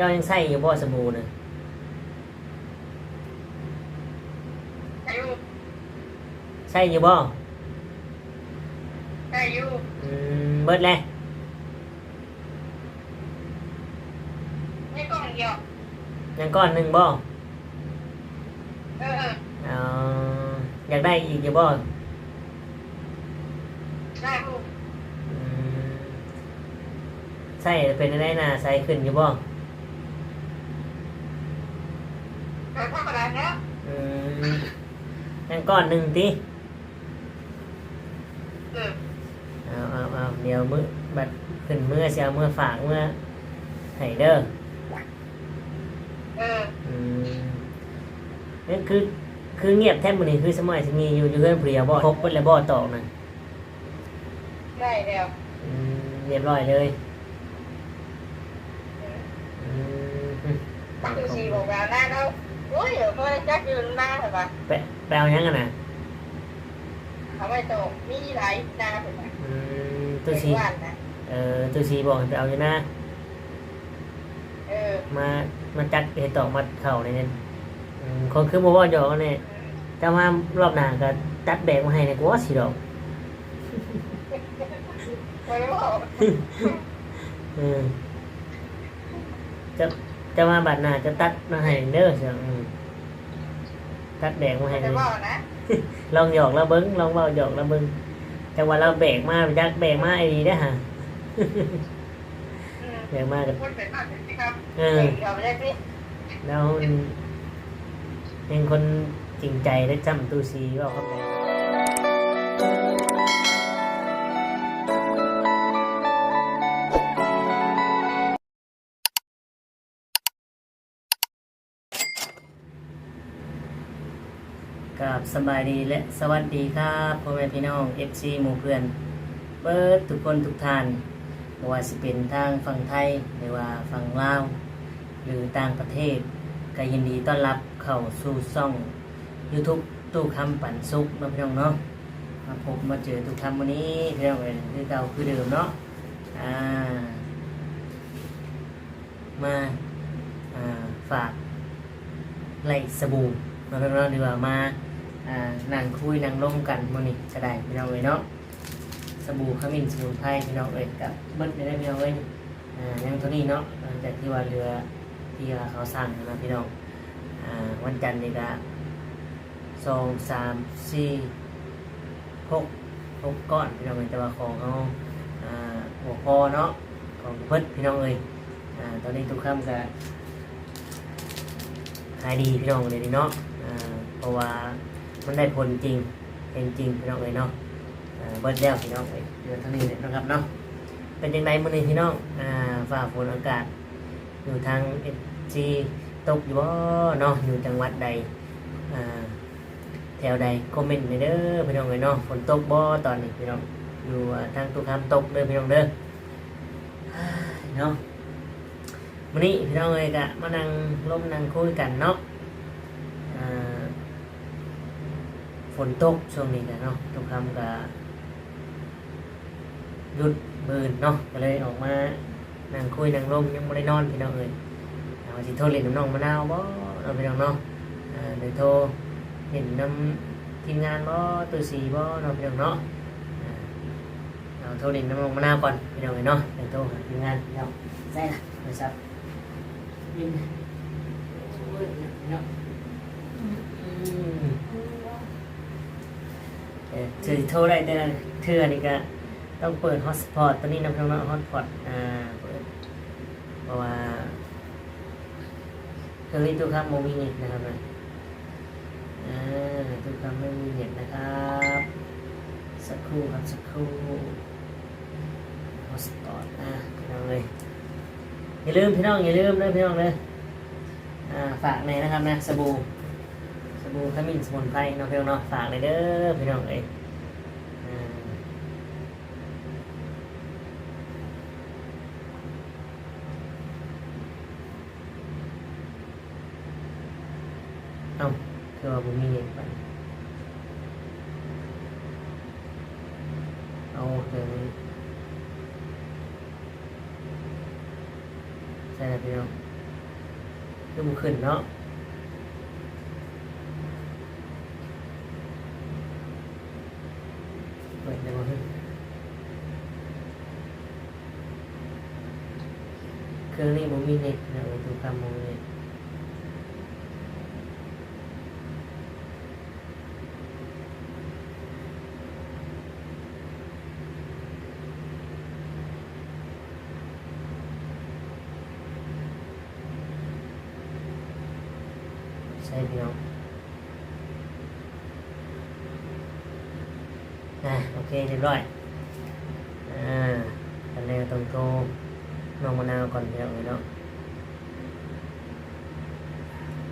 เจ้ายังใส่อยู่บ่สบู่น่ะอายุใส่อยู่บ่อายุอืมเบิดแล้วไม่ก้อนเดียวยังก้อนหนึงบ่เออเอาอยากได้อีกอยู่บ่ได้ลูกอืมใส่เป็นได้น่ะใส่ขึ้นอยู่บ่ เออธรรมดาแล้วอืมยังก้อนหนึงติเออเอาเอาเอาเดี๋ยวมื้อบัดขึ้นมื้อสิเอามื้อฝากมื้อให้เด้อเอออืมนี่คือคือเงียบแทบมื้อนี้คือสมัยสิมีอยู่อยู่เฮือนผู้เดียวบ่พบเบิดแล้วบ่ตอกน่ะได้แล้วอืมเรียบร้อยเลยอืม คือสีบอกว่าหน้าเรา โอ้ยเดี๋ยวเขาจักยืนมาเหรอปะไปไปเอาหยังกันน่ะเอาไว้โตมีหลายหน้าผมนะอืมตุเป็นสีวันนะเอ่อตุสีบอกให้ไปเอาอยู่นะเออมามาจัดเห็ดตอกมาเข่าในนั้นอืมคนคือบ่ว่าหยอกเนี่ยแต่ว่ารอบหน้าก็จัดแบกมาให้ในกูว่าสิดอกไม่บอกอืมจะ จะมาบัดหน้าจะตัดมาให้เด้อเสียอืมตัดแบกมาให้เลจะยบอกนะลองหยอกแล้วเบิ้งลองเบาหยอกแล้วเบิ้งจังหวะเราแบกมาไปจักแบกมาไอ้ดีได้อฮะแบกมากันพูดเป็นมากเป็นสิครับเอเอออเอาไปได้พี่แล้วเป็นคนจริงใจและจำตูซีว่าเขาไป บสบายดีและสวัสดีครับพ่อแม่พี่น้อง FC หมู่เพื่อนเปิดทุกคนทุกท่านไม่ว่าสิเป็นทางฝั่งไทยหรือว่าฝั่งลาวหรือต่างประเทศ ก็ยินดีต้อนรับเข้าสู่ช่อง YouTube ตู้คำปันสุกเนาะพี่น้องเนาะมาพบมาเจอตู้คำวันนี้พี่น้องเอ้ยคือเก่าคือเดิมเนาะอ่ามาอ่าฝากไล่สบู่มาพี่น้องดีกว่ามา อ่านั่งคุยนั่งร่มกันมื้อนี้ก็ได้พี่น้องเอ้ยเนาะสบู่ขมิ้นสมุนไพรพี่น้องเอ้ยกับเบิดไม่ได้พี่น้องเอ้ยอ่ายังเท่านี้เนาะหลังจากที่ว่าเรือที่ว่าเขาสั่งนะพี่น้องอ่าวันจันทร์นี่ก็สองสามสี่หกหกก้อนพี่น้องเอ้ยแต่ว่าของเขาอ่าหัวคอเนาะของเพิ่นพี่น้องเอ้ยอ่าตอนนี้ทุกค่ำก็ขายดีพี่น้องเลยดีเนาะอ่าเพราะว่า มันได้ผลจริงเป็นจริงพี่น้องเอ้ยเนาะเบิดแล้วพี่น้องเอ้ยเดือนเท่านี้เลยนะครับเนาะเป็นยังไงมื้อนี้พี่น้องอ่าฝ่าฝนอากาศ อยู่ทางเอจีตกอยู่บ่เนาะอยู่จังหวัดใดอ่าแถวใดคอมเมนต์หน่อยเด้อพี่น้องเอ้ยเนาะฝนตกบ่ตอนนี้พี่น้องอยู่ทางตุกคำตกเด้อพี่น้องเด้ออ่าเนาะวันนี้พี่น้องเอ้ยกะมานั่งร่มนั่งคุยกันเนาะอ่า ฝนตกช่วงนี้กันเนาะตุกคำกะหยุดมืนเนาะก็เลยออกมานั่งคุยนั่งร่มยังไม่ได้นอนพี่น้องเอ้ยเอาสิโทรเล่นน้ำน้องมะนาวบ่เราพี่น้องเนาะเดี๋ยวโทรเห็นน้ำทีมงานบ่ตัวสีบ่เราะพี่น้องเนาะเอาโทรเล่นน้ำน้องมะนาวก่อนพี่น้องเอ้ยเนาะเดี๋ยวโทรทีมงานพี่น้องใช่ละโทรศัพท์ยินโอ้ยพี่น้องอืม เอ่อถือโทรได้แต่เทื่อนี่ก็ต้องเปิดฮอตสปอตตัวนี้นะพี่น้องฮอตสปอตอ่าเปิดเพราะว่าเครื่องนี้ทุกครั้งโมมีเน็ตนะครับนะอ่าทุกครั้งไม่มีเน็ตนะครับสักครู่ครับสักครู่ฮอตสปอตอ่าพี่น้องเลยอย่าลืมพี่น้องอย่าลืมนะพี่น้องเลยอ่าฝากในอยนะครับนะสบู่สบู่ขมิ้นสมุนไพรเนาะพี่น้องเนาะฝากเลยเด้อพี่น้องเอ้ยอ่า เอ้า คือว่าผมมีเงินไป เอาเดี๋ยวนี้ใช่แล้วพี่น้องคือมันขึ้นเนาะเปิดได้บ่ฮึเครื่องนี้บ่มีเน็ตนะโอ้ตัวกำมองเน็ตใช่พี่น้อง อะโอเคเรียบร้อยอ่ากันแล้วต้องโทรน้องมะนาวก่อนพี่น้องเนาะ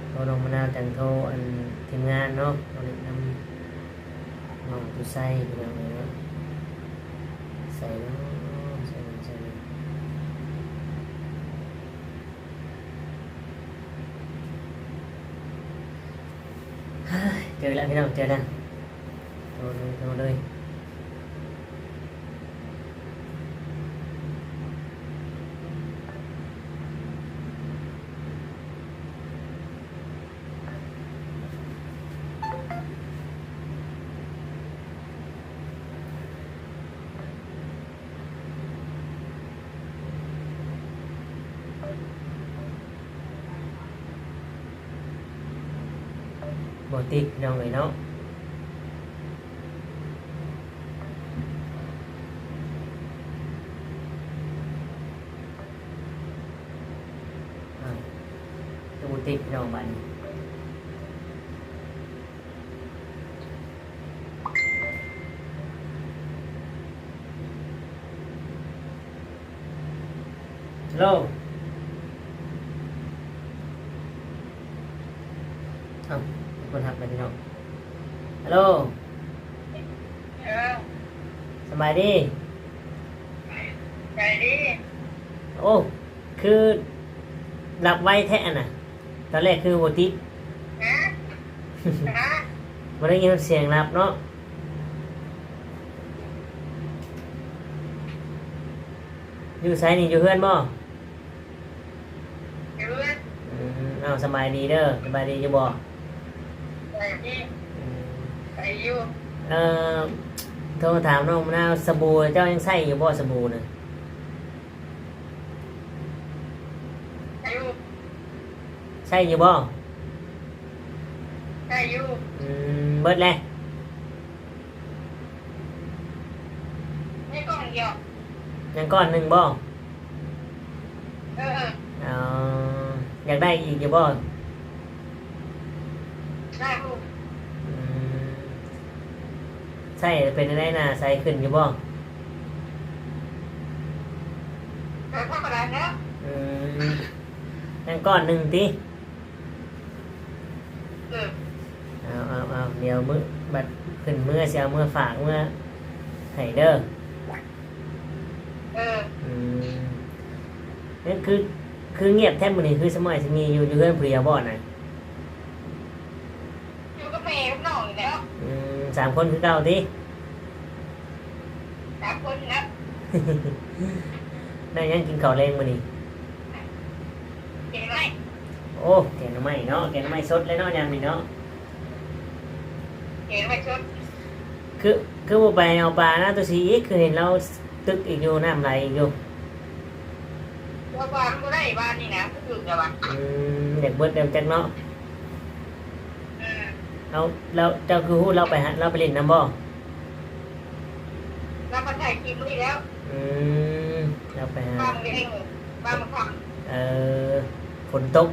โทรน้องมะนาวจังโทรอันทีมงานเนาะตอนนี้นำน้องตุไส้พี่น้องเนาะใส่เนาะใส่เนาะใส่เนาะ เฮ้ยเจอแล้วพี่น้องเจอแล้วโทรเลยโทรเลย บอติกพี่น้องเลยเนาะอ่าตัวบติกพี่น้องบัดนฮัลโหลเอ้ามีคนทักไปพี่น้องฮัลโหล เออ สบายดี ไปดิ โอ้ คือ หลับไว้แท้น่ะ ตอนแรกคือโบติฮะฮะมาได้ยินเสียงหลับเนาะอยู่ไซนี่อยู่เพื่อนบ่เดี๋ยวอืมเอาสบายดีเด้อสบายดีอยู่บ่ไปดิอืมไปอยู่เอ่อโทรถามน้องมะนาวสบู่เจ้ายังใส่อยู่บ่สบู่น่ะ ไปอยู่ ใส่อยู่บ่ไปอยู่อืมเบิดแล้วไม่ก้อนเดียวยังก้อนหนึ่งบ่เออเอาอยากได้อีกอยู่บ่ได้ลูกอืมใช่เป็นได้น่ะใส่ขึ้นอยู่บ่เดี๋ยวทำอะไรนะอืมยังก้อนหนึ่งติ เออ เอา เอาเอาเดี๋ยวมือบัดขึ้นเมื่อเสียเมื่อฝากเมื่อไห้เด้อเอออืมนั่นคือคือเงียบแทบมื้อนี้คือสมัยสิมีอยู่อยู่เพื่อนผู้เดียวบ่น่ะอยู่กับแม่กับน้องอยู่แล้วอืมสามคนคือเก่าติ สามคนนะได้ยังกินข้าวแรงมื้อนี้เก่งไหมโอ้แกงหน่อไม้เนาะแกงหน่อไม้สดเลยเนาะยามนี้เนาะ เก่งไหมชุดคือคือบ่ไปเอาปลานะตัวสีอีกคือเห็นเราตึกอีกอยู่น้ำไหลอีกอยู่ตัวบ้านก็ได้บ้านนี่นะก็อยู่กับบ้านอืมเด็กเบิดเดิมจักเนาะเออเอาแล้วเจ้าคือฮู้เราไปหาเราไปเล่นน้ำบ่แล้วมันถ่ายคลิปนี่แล้วอืมเราไปหาบ้านมันเองบ้านมันทเอ่อฝนตก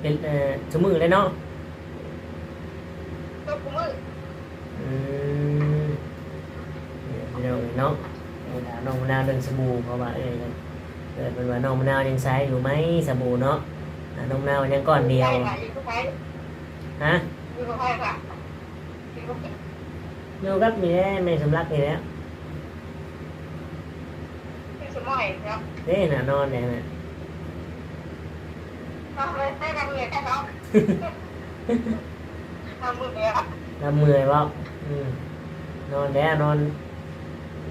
เป็นเอ่อชั่วมือเลยเนาะำตัวกูมืออืมเนี่ย พี่น้องเนาะเอาถามน้องมะนาวเรื่องสบู่เพราะว่าเอ้ยเกิดเป็นว่าน้องมะนาวยังใช้อยู่ไหมสบู่เนาะอ่าน้องมะนาวยังก้อนเดียวใช่ค่ะอยู่กับใครฮะอยู่กับใครค่ะอยู่กับอยู่กับแม่แม่สำลักนี่แหล้วพี่สมอยเนาะเด้น่ะนอนเนี่ยน่ะทำเลยได้ทำเงินแค่เนาะทำมือเดียวเราเมื่อยบ่อืม นอนแล้วนอน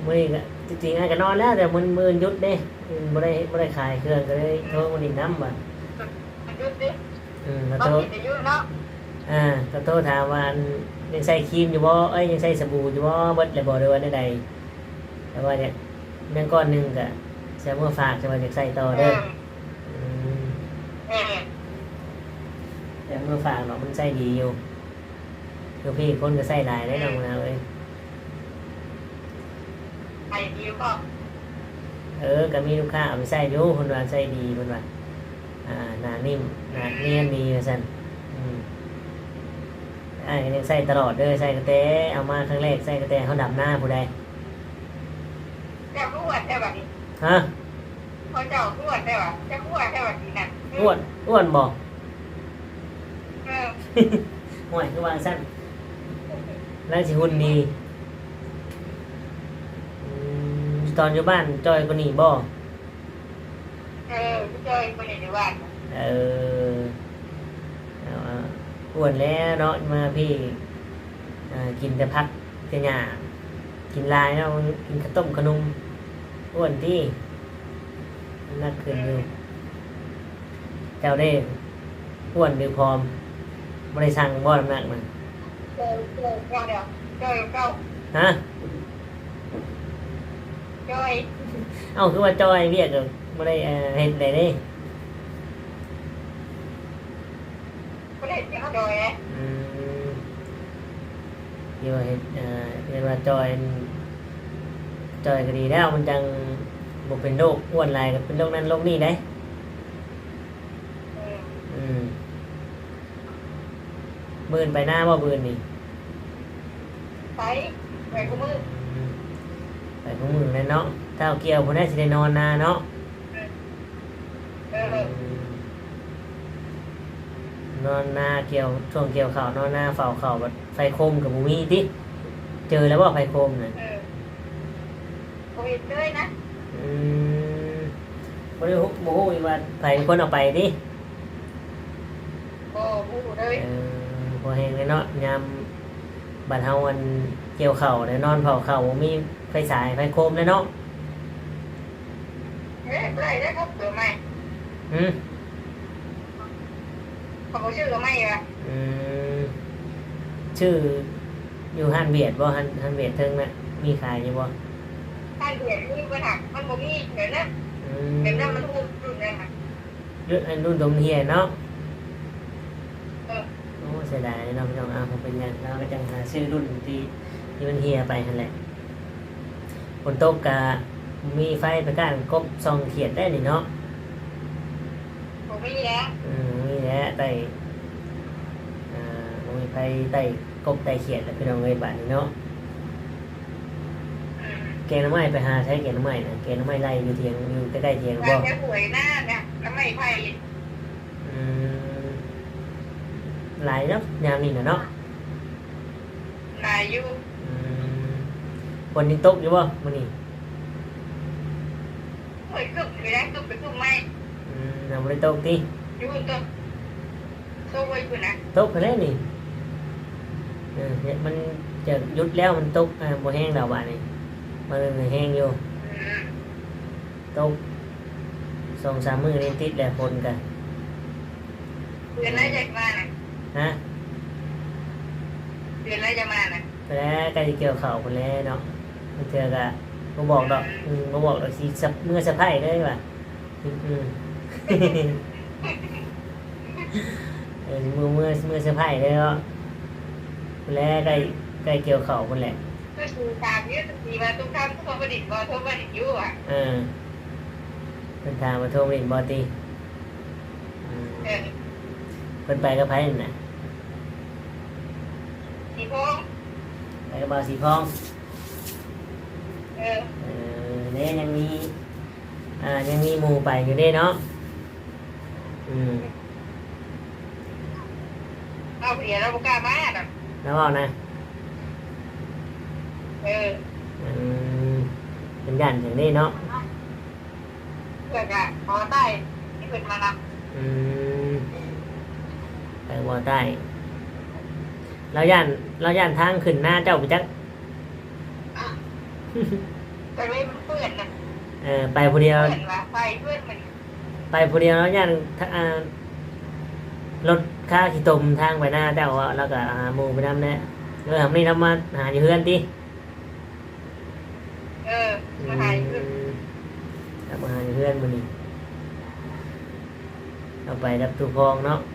มื้อนี้ก็จริงๆอาจจะนอนแล้วแต่มันมือหยุดเด้อืมบ่ได้บ่ได้ขายเครื่องก็เลยโทรมาดินน้ำบ่มันยุดดิฮอืมก็ต้อโทงรกินอายุเนาะอ่าก็โทรถามว่าอันยังใส่ครีมอยู่บ่เอ้ยยังใส่สบู่อยู่บ่เบิดเลยบ่หรือว่าใดๆแต่ว่าเนี่ยแม่งก้อนหนึงก็ใส่มือฝากจะว่าอยากใส่ต่ออืเด้อมอืมอืมแต่มือฝากเนาะมันใส่ดีอยู่ คือพี่คนก็ใส่หลายได้น้องนะเว้ยไอ้ดิวก็เออก็มีลูกค้าเอาไปใส่อยู่คนว่าใส่ดีคนว่าอ่าหนานิ่มหนาเนียนดีว่าซั่นอืมไอ้ายก็ยังใส่ตลอดเด้อใส่กระแตเอามาครั้งแรกใส่กระแตเขาดับหน้าผู้ใดจะขวดได้แบบนี้ฮะเขาเจ้าขวดได้ป่ะจะขวดได้แบบนี้นะอ้วนอ้วนบ่เออห่วยคือวางสั้น แล้วสิหุ่นดีอืมตอนอยู่บ้านจอยก็นี่บ่เออพี่เจยคนในบ้านเออเอาเอาอ้วนแล้วเนาะมาพี่อ่ากินแต่พักแต่หญ้ากินลายเนาะกินข้าวต้มขนมอ้วนที่นักขึ้นอยู่เจ้าได้อ้วนหรือพร้อมไม่ได้สั่งบ่น้ำหนักมัน เจอเจอเจ้าเดียวเจอเจ้าฮะเจยเอ้าคือว่าจอยเรียกก็ไม่ได้เอ่อเห็นได้เด้ก็ได้เจ้าเจยอืมเดี๋ยวเห็นเอ่อเรียกว่าจอยจอยก็ดีแล้วมันจังบ่เป็นโรคอ้วนหลายก็เป็นโรคนั้นโรคนี้ได้อืม บืนไปหน้าว่าบืนนี่ไปไปกูมืออืมไปของมือนั่นเนาะถ้าเอาเกี่ยวคนได้สิได้นอนนาเนาะเอออืมนอนนาเกี่ยวช่วงเกี่ยวข่าวนอนนาเฝ้าข่าวบัดไฟโคมกับบุมีติเจอแล้วว่าไฟโคมน่ะเออโอ้ยเลยนะอืมบ่ได้ฮู้บ่ฮู้อีกว่าไผเป็นคนเอาไปดิโอ้พูดเลย เออพอแห้งเลยเนาะยามบัดเฮาวันเกี่ยวข้าวได้นอนเผาข้าวบ่มีไฟสายไฟโคมเลยเนาะเฮ้ยไรได้ครับเดี๋ยวไม่อืมเขาบอกชื่อก็ไม่อะอืมชื่ออยู่ห้านเบียดบ่ห้านห้านเบียดเทิงน่ะมีขายอยู่บ่ถ้าเดือดนี่ปัญหามันบ่มีเดี๋ยวนะอืมเดี๋ยวนั้นมันพูดรุ่นได้ไหมรุ่นอันรุ่นตรงเฮียเนาะเออโอ้ เสียดายเนาะพี่น้องอ้าวผมเป็นยังเราก็จังหาชื่อรุ่นที่ที่มันเฮียไปนั่นแหละฝนตกกะมีไฟประการกบซองเขียดได้นี่เนาะบ่มีแล้วอืมนี่แหละไต่อ่าบ่มีไฟไต่กบไต่เขียดแล้วพี่น้องเอ้ยบาดนี้เนาะอืมแกงหน้ำไม้ไปหาใช้แกงหน้ำไม้นะแกงหน้ำไม้ไล่อยู่เทียงอยู่ใกล้ๆเทียงแต่บ่แค่หวยหน้าเนี่ยแล้วไม่ไพ่ อืม หลายเนาะยามนี้น่ะเนาะนายอยู่อืมฝนยังตกอยู่บ่มื้อนี้หวยกึบไปได้กึบไปกึบไม่อืมยังบ่ได้ตกติอยู่ตัวโซ่ไว้คุณนะตกไปแล้วนี่เออเนี่ยมันจะหยุดแล้วมันตกอ่าบ่แห้งแล้วบาดนี้มันยังแห้งอยู่อืมตกสองสามมื้อนี่ติดแล้วฝนกันเดือนไหนจะมาน่ะ ฮะเดือนไหนจะมาน่ะไปแล้วใกล้จะเกี่ยวข้าวพุ่นแล้วเนาะมันเทื่อก็บ่บอกดอกอืมบ่บอกดอกสิสับเมื่อสะไพร่เลยว่ะอืมอืมเออมือมือมือเสื้อผ้าเลยเนาะแล้วใกล้ใกล้เกี่ยวเข่าคนแหละก็คือตามยืดสีมาตุ้งข้ามทุกคนประดิษฐ์บอทุกประดิษฐ์อยู่อะเออเป็นทางมาโทรมาเล่นบอตีอืมเออเพิ่นไปกับไพ่นั่นน่ะ สีพงไปกับบาวสีพองเออเออเนี่ยยังมีอ่ายังมีหมู่ไปอยู่เด้เนาะอืมเอาเพียเราบุกล้ามาแบบแล้วเอานะเอออืมเป็นยันอย่างนี้เนาะเพื่อนอะพอใต้ที่เพิ่นมานอืมไปวัวใต้ เราย่านเราย่านทางขึ้นหน้าเจ้าไปจักำแต่ไม่เพื่อนนะเออไปผู้เดียวเพื่อนว่าไปเพื่อนมันไปผู้เดียวแล้วย่านถ้าอ่ารถค่าขี่ตมทางไปหน้าเจ้าอะแล้วก็หาหมูไปนำแน่เออทำนี่ทำมาหาอยู่เพื่อนติเออมาหาอยู่ทำมาหาอยู่เพื่อนมื้อนี้เอาไปรับตู้พองเนาะอืม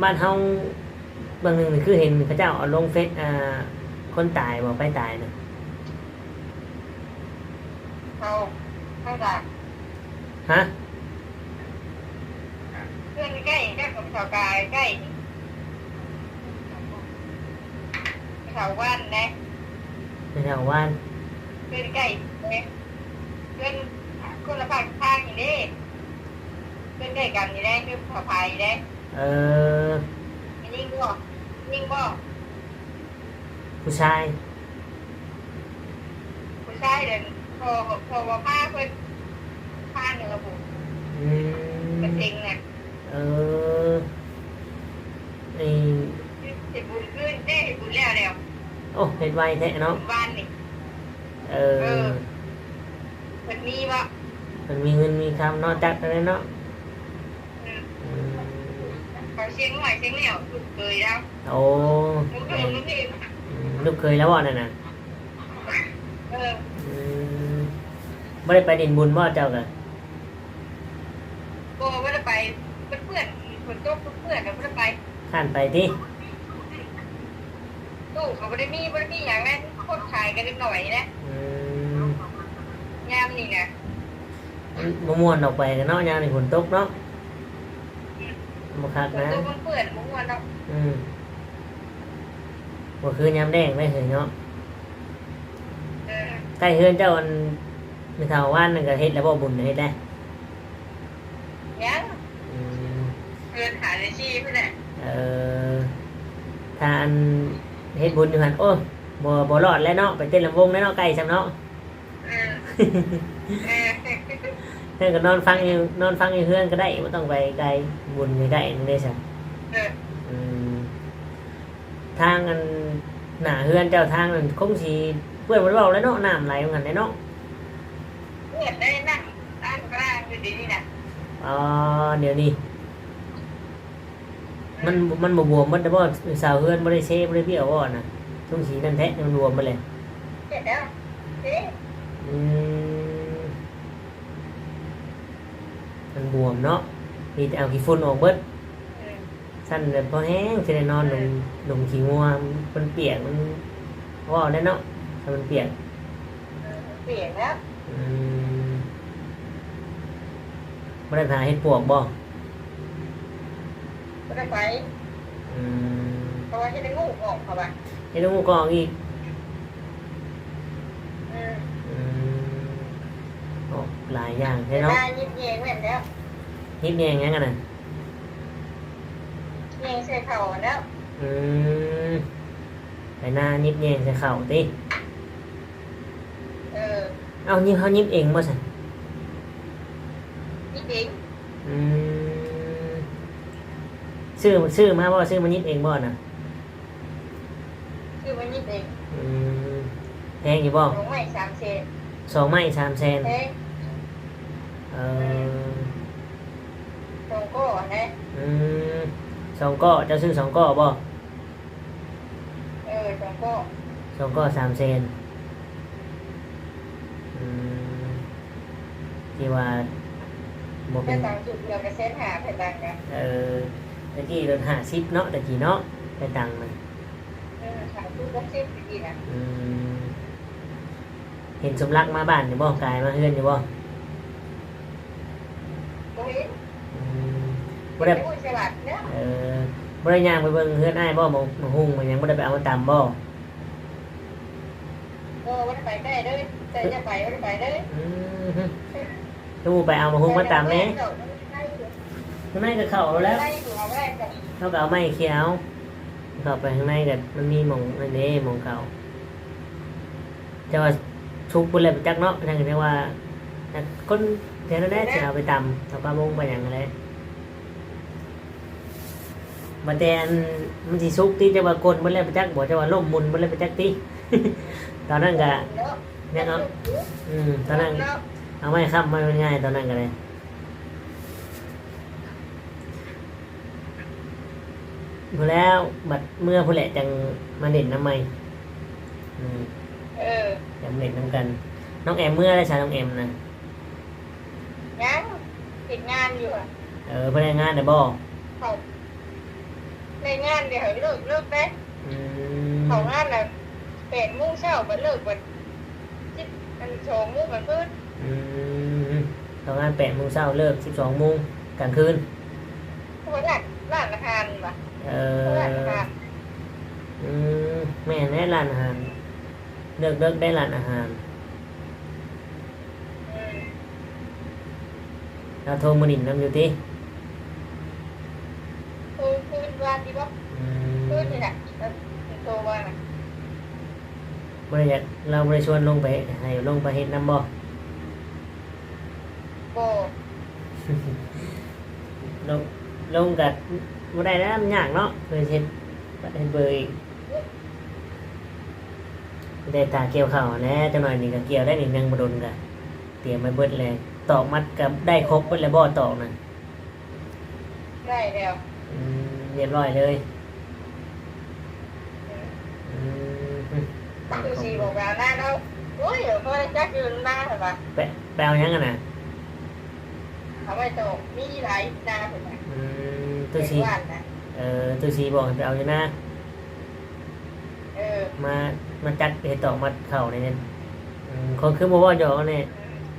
บ้านเฮาบางหนึงนี่คือเห็นเขาเจ้าเอาลงเฟซอ่า คนตายบ่ไปตายน่ะเขาให้ด่าฮะเพื่อนใกล้ใกล้กับชาวกายใกล้ชาวบ้านนะในแถวบ้านเพื่อนใกล้เนี่ยเพื่อนคนละภาคทางอย่างนี้เพื่อนใกล้กันนี่แหละคือผ่าภัยแหละ เออยิ่งบ่ยิ่งบ่ผู้ชาย ผู้ชายเดินพอพอว่าผ้าเพื่อนผ้าเนื้อบุอืมเป็นจริงน่ะเออไอ้เห็นบุญขึ้นได้เห็นบุญแล้วแล้วโอ้เฮ็ดไวแท้เนาะบ้านนี่เออมันมีบ่มันมีเงินมีคำเนาะจักเลยเนาะอืมอืม เขาเชียงใหม่เชียงเหนียวถูกเคยแล้วโอ้ลูกเองลูกเองอืมลูกเคยแล้วบ่นั่นน่ะเอออืมบ่ได้ไปดินบุญบ่เจ้าก็โบไม่ได้ไปเพื่อนเพื่อนคนโต๊ะเพื่อนเราไม่ได้ไปข้านไปติตู้เขาไม่ได้มีไม่ได้มีอย่างนั้นคนขายกันนิดหน่อยนะอืมยามนี่นะบ่ม่วนออกไปกันเนาะยามนี่ฝนตกเนาะ บ่คักคนนะโต๊ะเพื่อนมุ้งวันเราอืมบ่คือยามแดงได้เห็นเนาะเออใกล้เฮือนเจ้าอันในแถวบ้านนั่นก็เฮ็ดแล้วบ่บุญเฮ็ดได้ยังอืมเพื่อนหาในชีพนี่เออถ้าอันเฮ็ดบุญอยู่หั่นโอ้บ่บ่รอดแล้วเนาะไปเต้นลำวงแล้วเนาะไกลซ้ำเนาะเออเออ เพื่อนก็นอนฟังอยู่นอนฟังอยู่เพื่อนก็ได้ไม่ต้องไปไกลบุญใกล้ๆนั่นเด้ซะเอออืมทางอันหน้าเฮือนเจ้าทางนั่นคงสิเพื่อนบ่ได้เว้าแล้วเนาะน้ำไหลมันได้เนาะเพื่อนได้นั่งตั้งกลางอยู่ดีนี่นะอ๋อเดี๋ยวนี้มันมันบ่บวมมันได้บ่สาวเฮือนบ่ได้เซบ่ได้เบี้ยวบ่น่ะทุ่งสีนั่นแท้มันบวมมาเลยเสร็จแล้วเอ๊ะอืม มันบวมเนาะมีแต่เอาขี้ฝุ่นออกเบิดอืมสั้นแบบพอแห้งจะได้นอนลงลงขี้งัวมันเปียกมันว่าวได้เนาะถ้ามันเปียกเออเปลี่ยนแล้วอืมไม่ได้พาเห็ดปวกบ่ไม่ได้ไปอืมเพราะว่าให้ได้งูออกเขาบ่ะเห็ดลูกกองอีก อืม อืมออก หลายอย่างเดี๋ใช่ยวเนาะหน้ายิบเยงเหมือนแล้วนิดแยงยังกันน่ะเยงใส่เข่าแล้วอืมไปหน้านิบแยงใส่เข่าติเออเอายิบเขายิบเองบ่สั่นยิบเองอืมซื้อซื้อมาบ่ซื้อมายิบเองบ่น่ะคือมันยิบเองอืมแพงอยู่บ่ลงไม่สามเซนสองไม้สามแสนเฮ้ย เออตรงก็นะอืมสองก้อเจะซื้อสองก้อบ่เออตรงก็สองก้อสามเซนอืมที่ว่าบ่เป็แค่นต่างจุดเดียวกับเส้นหาแผ่นดังกันเออตะกี้รถห้าสิบเนาะตะกี้เนาะไปตังค์มันเออหาจุดก็สิบดีนะอืมเห็นสมรักมาบ้านอยู่บ่กายมาเฮือนอยู่บ่ตรงนี้อืมไม่ บ่ได้ได้พูดฉลาดเนาะเออบ่ได้ย่างไปเบิ่งเฮือนอ้ายบ่หมองหมองหุ่งมันยังบ่ได้ไปเอามาตำบ่โอ้ไม่ได้ไปได้เลยแต่จะไปไม่ได้ไปได้อืมฮึลูกไปเอามาหุ่งมาตำแหน่ข้างในก็เข้าแล้วได้อยู่เอาได้แต่เขาก็เอาไม้เขียวเข้าไปข้างในกันมันมีหมองอันนี้หมองเก่าจะว่าชุกบุญเลยจักเนาะนั่นก็เรียกว่าแต่คน เทนั้นแหละจะเอาไปตำตำปลามงไปอย่างไรบัดแดนมันสิซุกที่จะว่ากลนมันเลยไปจักบอกจะว่าล่มมุนมันเลยไปจักตีตอนนั้นก็เนี่ยเรับอืมตอนนั้นเอาไม่ข้ามไม่ง่ายตอนนั้นก็เลยพอแล้วบัดเมื่อผู้แหละจังมาเด่นน้ำไม่อืมเออจังเด่นน้ำกัน น้องแอมเมื่อได้ใช้น้องแอมนะ ยังติดงานอยู่อะเออพนักงานเดี๋ยวบอกเขาในงานเดี๋ยวเลิกเลิกได้อืมเขางานน่ะแปดโมงเช้าบัดเลิกบัดสิบอันสองโมงกันขึ้นอืมทำงานแปดโมงเช้าเลิกสิบสองโมงกลางคืน เพราะว่าร้านร้านอาหารว่ะเอเพอราะร้านอาหารอืมแม่ได้ร้านอาหารเลิกเลิกได้ร้านอาหาร อืม เราโทรมาหนินน้ำอยู่ที่คือคือวันที่ว่าอืมคือนี่แหละแล้วโตว่าน่ะบริษัทเราบริชวนลงไปให้ลงไปเฮ็ดน้ำบ่โบลงลงกับบ่ได้แล้วมันยากเนาะเพื่อเฮ็ดเฮ็ดเบอร์อีกได้ตาเกี่ยวข้าวแหน่จังหน่อยนี่ก็เกี่ยวได้นิดนึงบ่โดนก็เตรียมไว้เบิดเลย ตอกมัดกับได้ครบเบิดแล้วบ่ตอกน่ะได้แล้วอืมเรียบร้อยเลยอืมอืมคือสีบอกว่าหน้าเราโอ้ยเดี๋ยวเขาจักยืนหน้าเหรอวะแปะแปลวยังกันน่ะเขาไม่โตมีหลายหน้าเหมือนกันอืมเป็ตัวนสีว่านนะเอ่อตัวสีบอกให้ไปเอาอยู่นะเออมามาจัดเฮ็ดตอกมัดเข่าในนั้นอืมคนคือบ่ว่าหยอกเนี่ย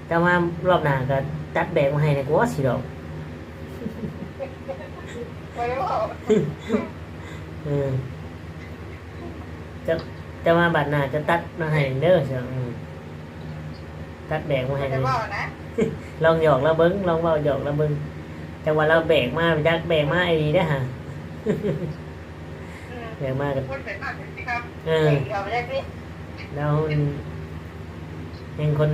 แต่ว่ารอบหน้าก็จัดแบกมาให้ในกูว่าสิดอกไม่ได้บอกเออจะจะมาบัดหน้าจะตัดมาให้เด้อเสียอืมตัดแบกมาให้ไม่เลได้ยบอกนะลองหยอกแล้วเบิ้งลองเว้าหยอกแล้วเบิ้งจังว่าเราแบกมาจักแบกมาไอ้ดีได้อฮะอืมแบกมากับคนเป็นมากเป็นสิครับเอเอออเอาไปได้สิแล้วเป็นคน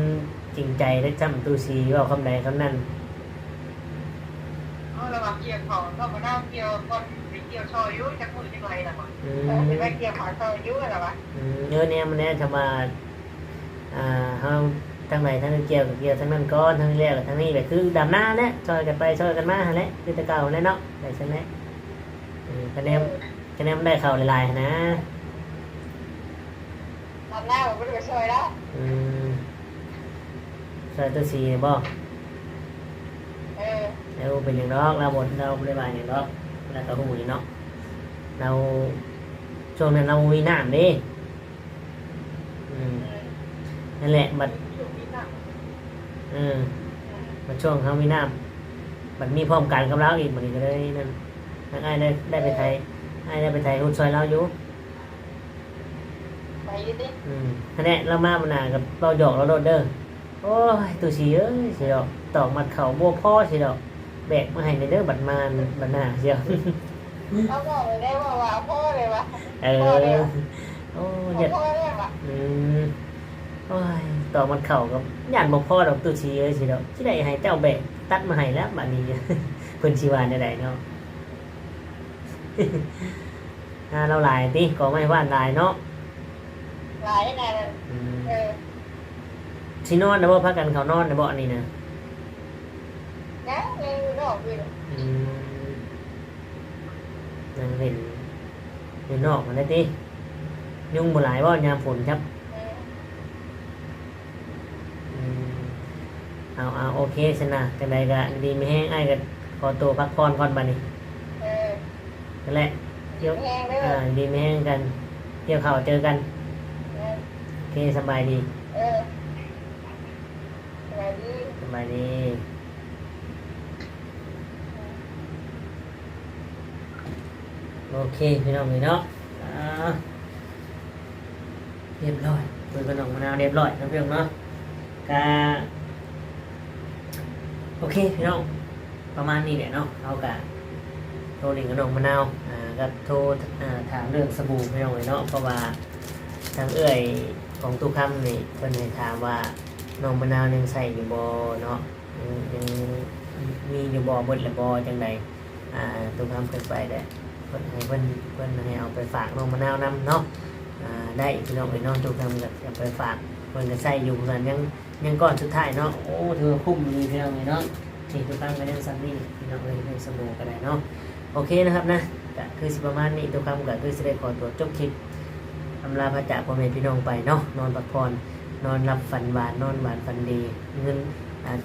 จริงใจได้จำตูซีเว่าคำใดคำนั้นเอาระหว่างเกี่ยวของก็มานั่งเกี่ยวคนไปเกี่ยวชอยุจะพูดยังไงล่ะวะอืเอมอไปเกี่ยวของชอยุอะไรวะอืมเยอะเนี่ยมันเนี่ยทำมาอ่าเฮาทั้งไหนทั้งเกี่ยวกับเกี่ยวทั้งนั้นก้อนทั้งเรียกกับทั้งนี้แหละคือดำหน้าเนี่ยช่วยกันไปช่วยกันมาหั่นแหละคือแตะเก่าแหละเนาะได้ใช่ไหมอืมคะแนนคะแนนมันได้เข่าหลายๆนะทำหน้าผมไม่ได้ไปช่วยแล้วอืม ช่วยตัวซีบ่เออแล้วเป็นอย่างดอกเราบนเราบริบาลอย่างดอกเราก็หูอยู่เนาะเราช่วงนั้นเรามีน้ำเดิอืมนั่นแหละบัดอยู่ที่นั่งเออบัดช่วงเขามีน้ำบัดมีพร้อมกันกับเราอีกบัดนี้ก็เลยนั่นนักไอ้ายได้ได้ไปไทยไอ้ายได้ไปไทยหุ่นซอยเราอยู่ไปดิดิอืมนั่นแหละเรามามันหนากับเราหยอกเราโดดเด้อ โอ้ยตัวสีเอ้ยเสียดอกตอกมัดเข่าบัวพ่อเสียดอกแบกมาให้ในเด้อบัดมานบัดหน้าเสียวเขาบอกเลยได้ว่าว่าพ่อเลยวะเออโอ้ยอย่าพ่อเรียกวะอืมโอ้ยต่อมันเข่ากับย่านบอกพ่อดอกตุชีเลยสิดอกที่ใดให้เจ้าแบกตัดมาให้แล้วบัดนี้เพิ่นชีวานได้ไดเนาะอ่าเราหลายติก็ไม่ว่านหลายเนาะหลายนายเลยอืมเออ สินอนนะบ่พักกันเขานอนนะบ่อันนี้นะนะเงินนอกอยู่อืมนั่งเล่นอยู่นอกมันได้ติยุงบ่หลายบ่ยามฝนครับเอออืมเอาเอาโอเคชนะจังใดก็ดีไม่แห้งไอ้ายก็ขอตัวพักผ่อนก่อนบัดนี้เออนั่นแหละเดี๋ยวแห้งเลยอ่าดีไม่แห้งกันเที่ยวเขาเจอกันเออ โอเคสบายดีเออ สวัสดีสบาดีโอเคพี่น้องเลยเนาะเรียบร้อยคุยกับน้องมะนาวเรียบร้อยนะพี่น้องเนาะกาโอเคพี่น้องประมาณนี้แหละเนาะเอากะโทรลิงกับน้องมะนาวอ่าก็โทรถามเรื่องสบู่พี่น้องเลยเนาะเพราะว่าทางเอื้อยของตู้คำนี่เพิ่นให้ถามว่า น้องมะนาวยังใส่อยู่บ่เนาะยังยังมีอยู่บ่เบิดละบ่จังใดอ่าตุ้มทำเพิ่นไปได้เพิ่นให้เพิ่นเพิ่นให้เอาไปฝากน้องมะนาวนํเนาะอ่าได้พี่น้องไอ้น้องตุ้มทำก็จะไปฝากเพิ่นก็ใส่อยู่นั่นยังยังก่อนสุดท้ายเนาะโอ้ถือว่าคุ้มดีพี่น้องเลยเนาะนี่ตุ้มทำก็ยังซ้ำนี่พี่น้องเลยเป็นสบู่ก็ได้เนาะโอเคนะครับนะก็คือสิประมาณนี้ตัวคำก็คือสิได้ขอตัวจบคลิปอำลาพระจากพ่อแม่พี่น้องไปเนาะนอนพักผ่อน นอนรับฝันหวานนอนหวานฝันดีเงิน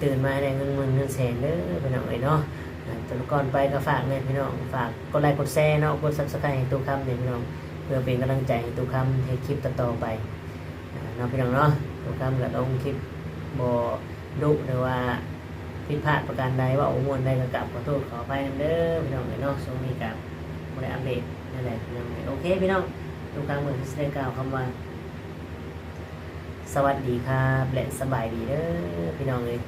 ตื่นมาได้เงินหมื่นเงินแสนเด้อพี่น้องเอ้เนาะอ่าแต่ก่อนไปก็ฝากเนี่ยพี่น้องฝากกดไลค์กดแชร์เนาะกดซับสไครต์ให้ตัวคำเนี่ยพี่น้องเพื่อเป็นกำลังใจให้ตัวคำให้คลิปต่อไปอ่าเนาะพี่น้องเนาะตัวคำก็ลงคลิปบ่ดุหรือว่าผิดพลาดประการใดว่าโอ้มวนใดก็กลับขอโทษขอไปเด้อพี่น้องเอ้เนาะช่วงนี้กับไม่ได้อัปเดตนั่นแหละพี่น้องโอเคพี่น้องตรงกลางมืองที่ได้กล่าวคำว่า สวัสดีครับ และสบายดีเด้อพี่น้องเลย